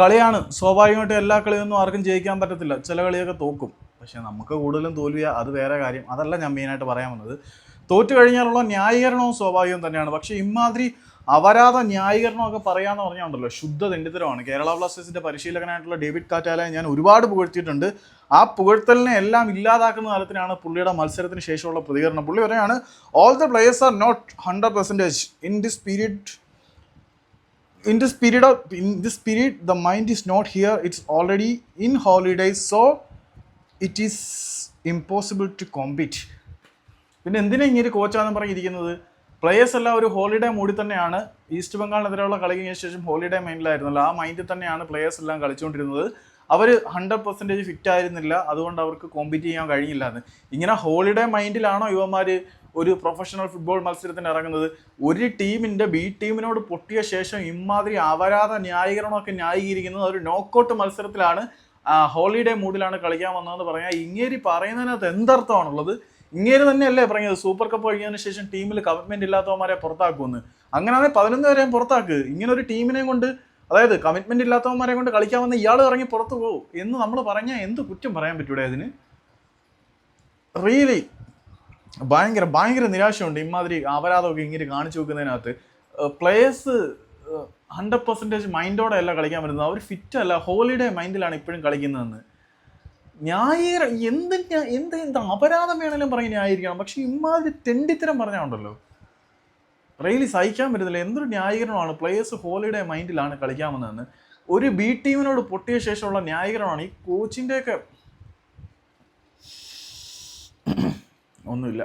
കളിയാണ്. സ്വാഭാവികമായിട്ടും എല്ലാ കളിയൊന്നും ആർക്കും ജയിക്കാൻ പറ്റത്തില്ല. ചില കളിയൊക്കെ തോക്കും. പക്ഷേ നമുക്ക് കൂടുതലും തോൽവിയ. അത് വേറെ കാര്യം. അതല്ല ഞാൻ മെയിനായിട്ട് പറയാൻ വന്നത്. തോറ്റു കഴിഞ്ഞാലുള്ള ന്യായീകരണവും സ്വാഭാവികം തന്നെയാണ്. പക്ഷേ ഇമാതിരി അപരാധ ന്യായീകരണമൊക്കെ പറയാന്ന് പറഞ്ഞാണ്ടല്ലോ ശുദ്ധ തെണ്ടിത്തരമാണ് കേരള ബ്ലാസ്റ്റേഴ്സിന്റെ പരിശീലകനായിട്ടുള്ള ഡേവിഡ് കാറ്റാലയെ ഞാൻ ഒരുപാട് പുകഴ്ത്തിയിട്ടുണ്ട്. ആ പുകഴ്ത്തലിനെ എല്ലാം ഇല്ലാതാക്കുന്ന തരത്തിലാണ് പുള്ളിയുടെ മത്സരത്തിന് ശേഷമുള്ള പ്രതികരണം. പുള്ളി പറയാണ് all the players are not hundred percentage in this period in this period of in this period the mind is not here. It's already in holidays so it is impossible to compete. പിന്നെ എന്തിനാ ഇങ്ങനെ കോച്ചാന്ന് പറഞ്ഞിരിക്കുന്നത്? Players എല്ലാം ഒരു holiday മൂടി തന്നെയാണ്. East ബംഗാളിനെതിരെയുള്ള കളി കഴിഞ്ഞ ശേഷം ഹോളിഡേ മൈൻഡിലായിരുന്നല്ലോ ആ മൈൻഡിൽ തന്നെയാണ് പ്ലേയേഴ്സ് എല്ലാം കളിച്ചുകൊണ്ടിരുന്നത്. അവർ ഹൺഡ്രഡ് പെർസെന്റേജ് ഫിറ്റ് ആയിരുന്നില്ല. അതുകൊണ്ട് അവർക്ക് കോമ്പീറ്റ് ചെയ്യാൻ കഴിഞ്ഞില്ല എന്ന് ഇങ്ങനെ ഹോളിഡേ മൈൻഡിലാണോ യുവന്മാർ ഒരു പ്രൊഫഷണൽ ഫുട്ബോൾ മത്സരത്തിന് ഇറങ്ങുന്നത്. ഒരു ടീമിന്റെ ബി ടീമിനോട് പൊട്ടിയ ശേഷം ഇമാതിരി അപരാധ ന്യായീകരണമൊക്കെ ന്യായീകരിക്കുന്നത് ഒരു നോക്കൗട്ട് മത്സരത്തിലാണ്. ഹോളിഡേ മൂഡിലാണ് കളിക്കാൻ വന്നതെന്ന് പറഞ്ഞാൽ ഇങ്ങേരി പറയുന്നതിനകത്ത് എന്തർത്ഥമാണുള്ളത്? ഇങ്ങേര് തന്നെയല്ലേ പറഞ്ഞത്? സൂപ്പർ കപ്പ് കഴിഞ്ഞതിന് ശേഷം ടീമിൽ കമ്മിറ്റ്മെന്റ് ഇല്ലാത്തവന്മാരെ പുറത്താക്കുമെന്ന്. അങ്ങനെയാണെങ്കിൽ പതിനൊന്ന് വരെയും പുറത്താക്ക്. ഇങ്ങനെ ഒരു ടീമിനെയും കൊണ്ട് അതായത് കമ്മിറ്റ്മെന്റ് ഇല്ലാത്തവന്മാരെ കൊണ്ട് കളിക്കാൻ വന്ന ഇയാൾ ഇറങ്ങി പുറത്തു പോകും എന്ന് നമ്മൾ പറഞ്ഞാൽ എന്ത് കുറ്റം പറയാൻ പറ്റൂടെ അതിന്? റിയലി ഭയങ്കര ഭയങ്കര നിരാശയുണ്ട്. ഇമാതിരി അപരാധമൊക്കെ ഇങ്ങനെ കാണിച്ചു വെക്കുന്നതിനകത്ത്. പ്ലേയേഴ്സ് ഹൺഡ്രഡ് പെർസെന്റേജ് മൈൻഡോടെ അല്ല കളിക്കാൻ വരുന്നത് അവർ ഫിറ്റ് അല്ല. ഹോളിഡേ മൈൻഡിലാണ് ഇപ്പോഴും കളിക്കുന്നതെന്ന്. ന്യായീകര എന്ത് എന്ത് എന്ത് അപരാധം വേണമെങ്കിലും പറഞ്ഞ് ന്യായീകരിക്കണം പക്ഷെ ഇമാതിരി തെണ്ടിത്തരം പറഞ്ഞാണ്ടല്ലോ റെയിലി സഹിക്കാൻ പറ്റുന്നില്ല എന്തൊരു ന്യായീകരണമാണ് പ്ലേയേഴ്സ് ഹോളിഡേ മൈൻഡിലാണ് കളിക്കാൻ വന്നതെന്ന് ഒരു ബി ടീമിനോട് പൊട്ടിയ ശേഷമുള്ള ന്യായീകരണമാണ് ഈ കോച്ചിന്റെയൊക്കെ ഒന്നുമില്ല.